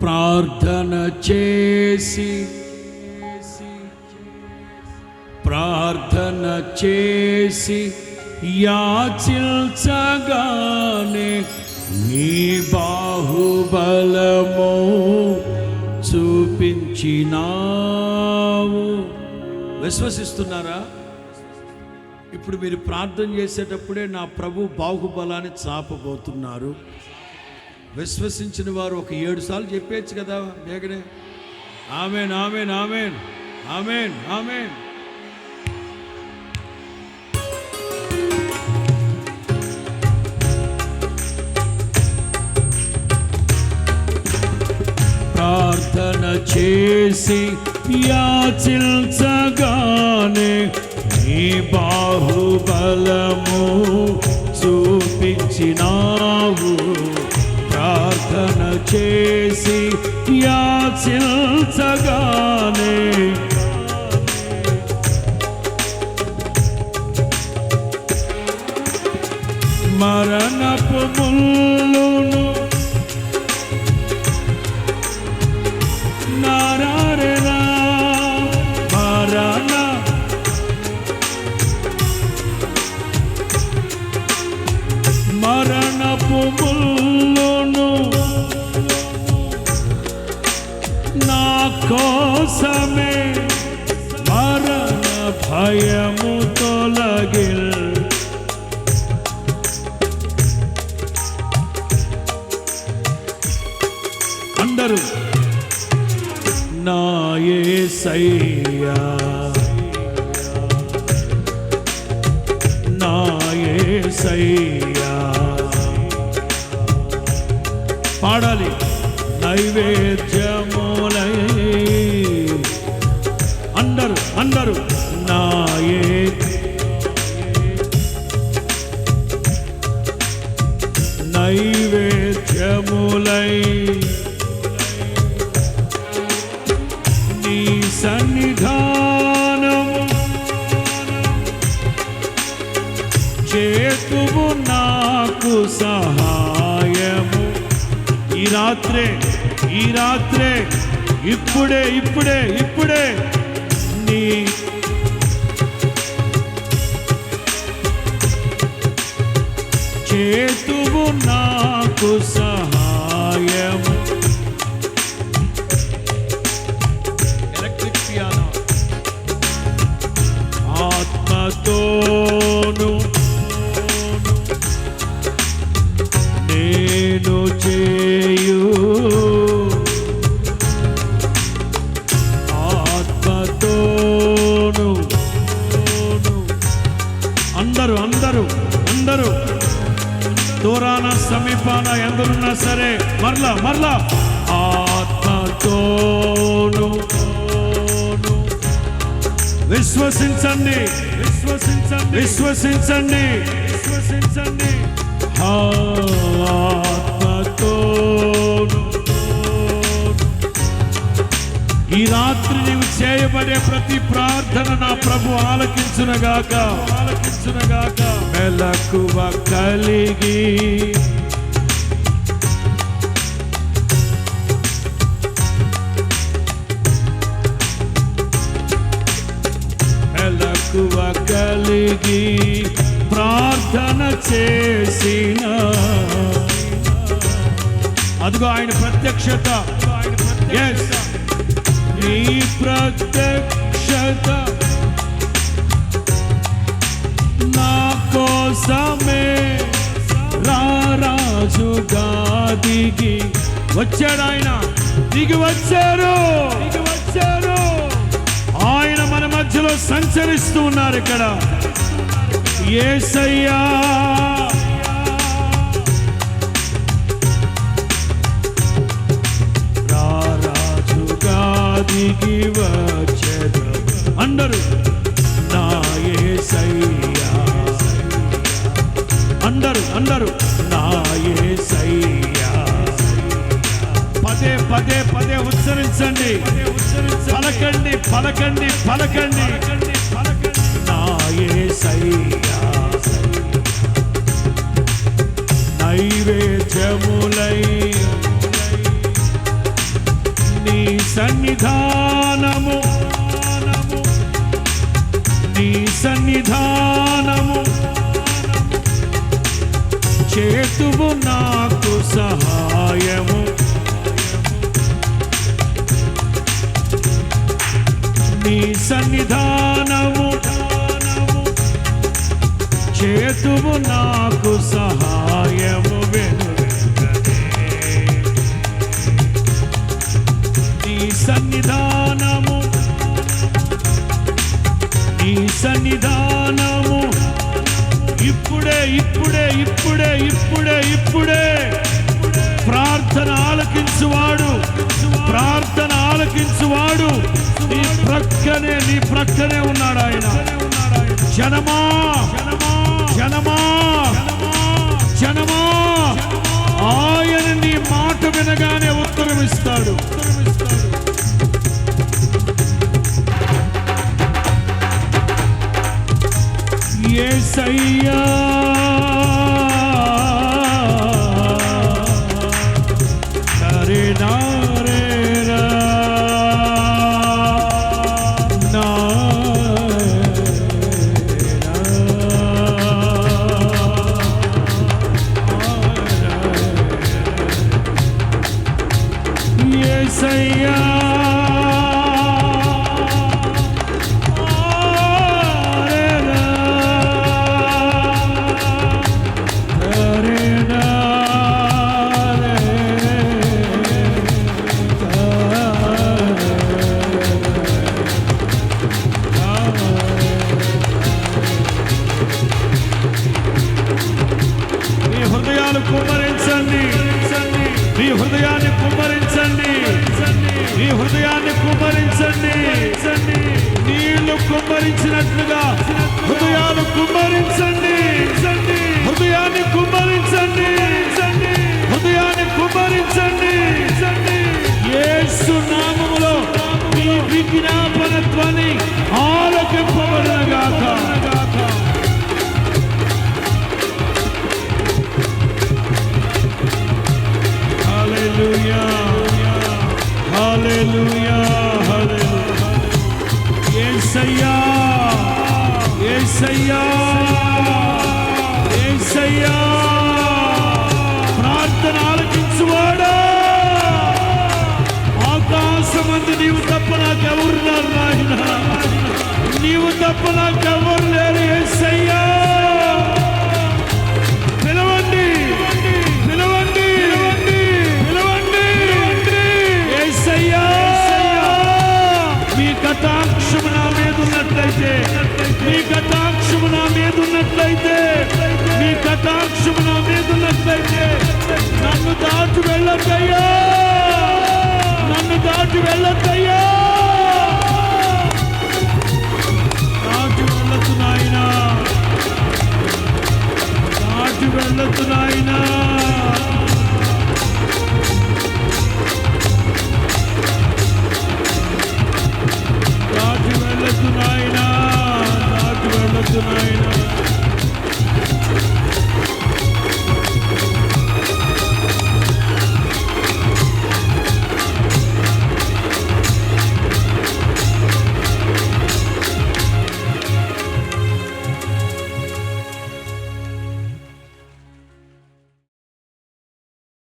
ప్రార్థన చేసి ప్రార్థన చేసి యాచిల్చగానే నీ బాహుబలము చూపించినావు. విశ్వసిస్తున్నారా? ఇప్పుడు మీరు ప్రార్థన చేసేటప్పుడే నా ప్రభు బాహుబలాన్ని చాపబోతున్నారు. విశ్వసించిన వారు ఒక ఏడు సార్లు చెప్పేయచ్చు కదా వేగనే amen amen amen amen amen. ప్రార్థన చేసి యాచిల్చగానే నీ బాహుబలము చూపించినావు. చేసి యాచిల్చగానే మరణపు ముళ్ళు భయము తొలగిల్. అందరూ నాయే సయ్యా. నాయే సయ్యా. పాడాలి నైవేద్యము. అందరు అందరు. నాయే. నైవేద్యములై నీ సన్నిధానం చేతువు నాకు సహాయము. ఈ రాత్రే ఈ రాత్రే ఇప్పుడే ఇప్పుడే ఇప్పుడే. చేతువు నాకు సహా మరలా మరలా. ఆత్మతోను విశ్వసించండి విశ్వసించండి విశ్వసించండి విశ్వసించండి. ఆత్మతోను ఈ రాత్రి నీవు చేయబడే ప్రతి ప్రార్థన నా ప్రభు ఆలకించునగాక. ఆలకించునగాక. మెలకువ కలిగి కలిగి ప్రార్థన చేసిన. అదిగో ఆయన ప్రత్యక్షత. నీ ప్రత్యక్షత నా కోసమే రారాజుగా దిగి వచ్చాడు ఆయన. దిగి వచ్చారు. దిగి వచ్చారు. మధ్యలో సంచరిస్తూ ఉన్నారు ఇక్కడ. ఏసయ్యా! ఉచ్చరించండి. పలకండి పలకండి పలకండి. నాయే నైవేద్యములై నీ సన్నిధానము. నీ సన్నిధానము. చేతువు నాకు సహాయము. నీ సన్నిధానము. చేతువు నాకు సహాయము వెనువెంటనే. నీ సన్నిధానము. నీ సన్నిధానము. ఇప్పుడే ఇప్పుడే ఇప్పుడే ఇప్పుడే ఇప్పుడే. ప్రార్థన ఆలకించువాడు. ప్రార్థన ఆలకించువాడు. నీ ప్రక్కనే నీ ప్రక్కనే ఉన్నాడు ఆయన. జనమా జనమా జనమా. ఆయన నీ మాట వినగానే ఉత్తరమిస్తాడు. ఏసయ్యా. सैया హృదయాన్ని కుమ్మరించండి. నీ హృదయాన్ని కుమ్మరించండి. నీళ్ళు కుమ్మరించినట్లుగా హృదయాలు కుమ్మరించండి. హృదయాన్ని కుమ్మరించండి. హృదయాన్ని కుమ్మరించండి. యేసు నామములో మీ విజ్ఞాపన యేసయ్యా యేసయ్యా ప్రార్థన ఆలకించువాడా ఆకాశమందు నీవు తప్ప నాకెవరున్నారు నాయన నీవు తప్ప నాకెవరు లేరు యేసయ్యా ఉన్నట్లయితే మీ కటాక్షము నా మీద ఉన్నట్లయితే నన్ను దాటి వెళ్ళద్దయ్యా! నన్ను దాటి వెళ్ళద్దయ్యా! దాటి వెళ్ళొద్దు నాయనా! దాటి వెళ్ళొద్దు నాయనా!